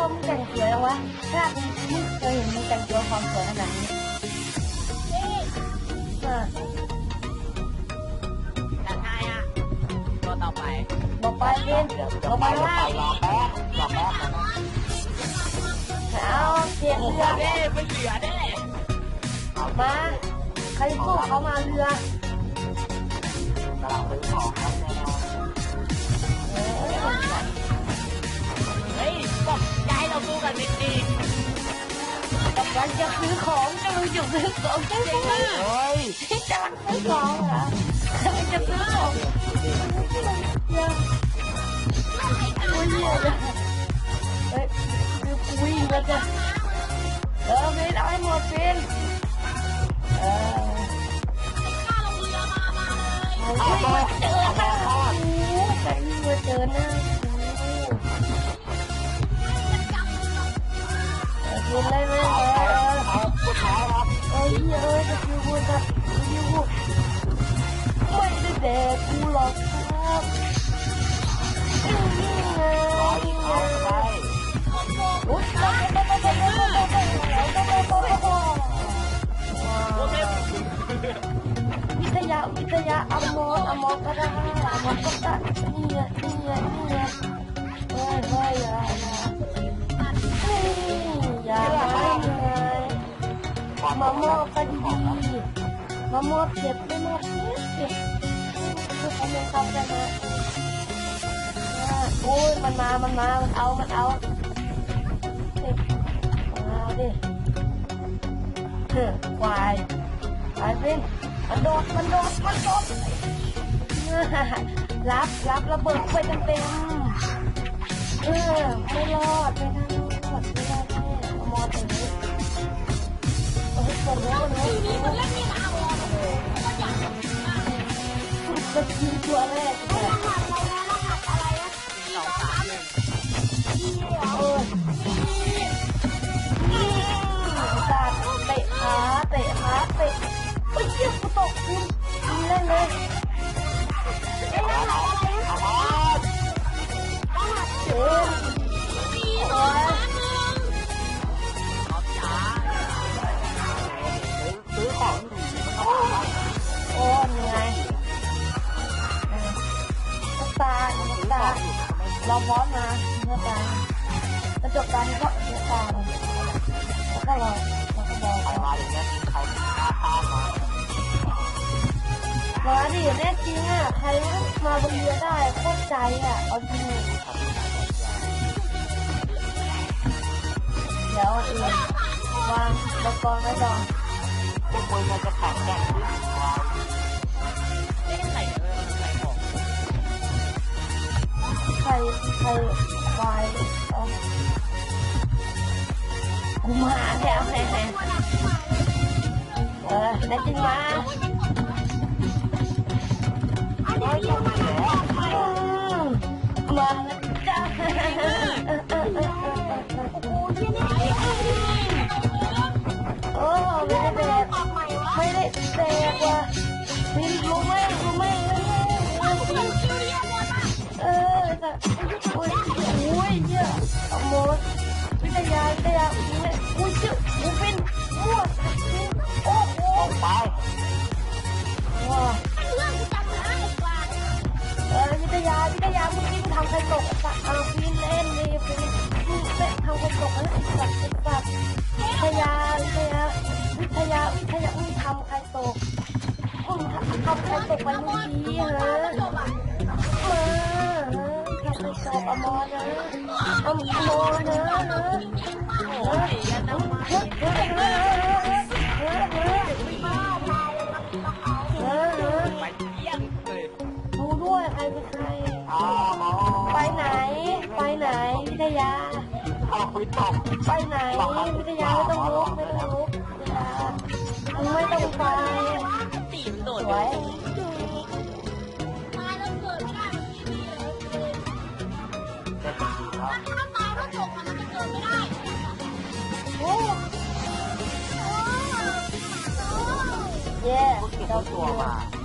พ่อมึงแต่งสวยแล้ววะชาตินมึเคยเห็นมีงแต่ตัวความสวยขนาดนี้เออแต่ใช่อะตัต่อไปบอกไปเล่นบอกไปว่าอกแป๊บหลอกแป๊บเอาเสียเรือได้เป็นเรือเด้ออกมาใครพ่กเขามาเรือกำลังซื้อของครับ กำลังจะซื้อของกำลังจะซื้อของจะๆจริซื้งออะเฮ้ยกำลังซื้อของเหรอกำลังจะซื้อของเดี๋ยวโอ้ยเหี้ยเลยเฮ้ยคือกูวิ่งแล้วจ้ะเออฟินเอาให้หมดฟินเออเอาวิ่งมาเจอหน้าโอ้โหใครวิ่งมาเจอหน้า กกูหรอกครับนี่ไงรออีกเอาไปอุ๊ยโอเควิทยาวิทยาอมรอมรก็ได้อมรก็ได้นี่ไงนี่ไงนี่ไงเฮ้าไงมามอบนดีมามอบเก็บไม่มอบเก็บคือทำยังเขาได้ไหมโอ้ยมันมา มันมา มันเอา มันเอาเด็กเอาดิเฮ้ยควายไปสิมันโดด มันโดด มันโดดรับรับระเบิดไปเต็มๆเออไม่รอด ไม่ได้รอดไม่ได้แน่เอามอตรงนี้เฮ้ยคนรู้คนรู้คนรู้จะกินตัวแรกเลย สอง เราพร้อมนะน้ำตาลกระจกดำก็น้ำตาลแล้วก็เราเราก็บอกใครมาอย่างเงี้ใครมาข้ามมามาดิแน่จริงอะใครมาบนเรือได้โคตรใจอะเอาจริงเดี๋ยวเอื่นวางอุปกรณ์ไว้ก่อนพวกมึงมันจะ รใครควายเอากูมาแล้วแฮ่เออแน่จริงมาอืมมาแล้วจ้า วิทยาวิทยาอุ้ยเชื่อกูเป็นมั่วโอ้โหออกไปว้าเออวิทยาวิทยาเมื่อกี้มึงทำใครตกสัตว์เอาฟินเล่นเลยฟินมึงเตะทำใครตกนะไอ้สัตว์ไอ้สัตว์วิทยาวิทยาวิทยาวิทยามึงทำใครตกมึงทำใครตกไปมื่อกี้ฮะมาทำใครตกอมรนะอมรนะโอ้ยยันน้ำมันเฮ้ยเฮ้ยเฮ้ยเฮ้ยเฮ้ยเฮ้ย ไปเยี่ยงเลยดูด้วยใครเป็นใครอ้าวมอไปไหน ไปไหนวิทยาเอาคุยตกไปไหนวิทยาไม่ต้องลุกไม่ต้องลุกวิทยามึงไม่ต้องไปตีมโดสดวยเจ็ดสี่ครับ เย่เพิ่ง